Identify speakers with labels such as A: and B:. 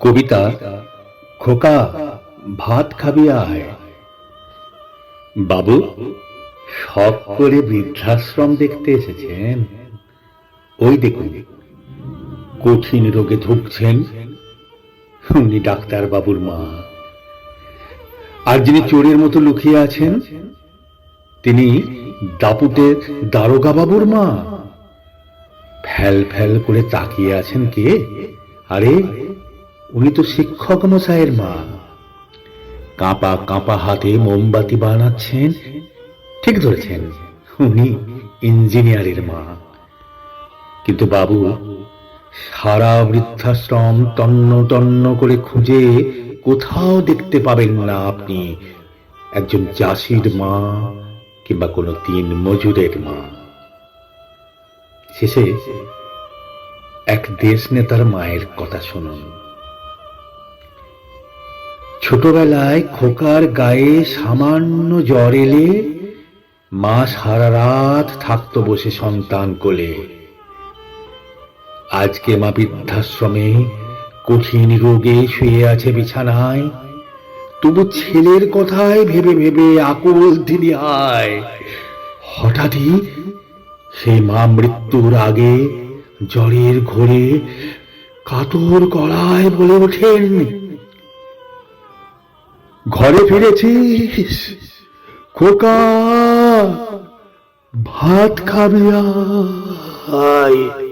A: কবিতা, খোকা, ভাত খাবি আয়। বাবু, শখ করে বৃদ্ধাশ্রম দেখতে এসেছেন। ওই দেখুন, কঠিন রোগে ধুকছেন উনি ডাক্তার বাবুর মা। আর যিনি চোরের মতো লুকিয়ে আছেন, তিনি দাপুটের দারোগা বাবুর মা। ফ্যাল ফ্যাল করে তাকিয়ে আছেন কে? আরে উনি তো শিক্ষক মশাইয়ের মা। কাঁপা কাঁপা হাতে মোমবাতি বানাচ্ছেন। ঠিক ধরেছেন, উনি ইঞ্জিনিয়ারের মা। কিন্তু বাবু, সারা বৃদ্ধাশ্রম তন্ন তন্ন করে খুঁজে কোথাও দেখতে পাবেন না আপনি। একজন চাষির মা কিংবা কোনো তিন মজুরের মা। শেষে এক দেশ নেতার মায়ের কথা শুনুন। ছোটবেলায় খোকার গায়ে সামান্য জ্বর এলে মা সারা রাত থাকতো বসে সন্তান কোলে। আজকে মা বৃদ্ধাশ্রমে কঠিন রোগে শুয়ে আছে বিছানায়। তবু ছেলের কথায় ভেবে ভেবে আকুল দিদি আয়। হঠাৎই সেই মা মৃত্যুর আগে জ্বরের ঘোরে কাতর গলায় বলে ওঠেন ঘরে ফিরেছিস? খোকা ভাত খাবি আয়।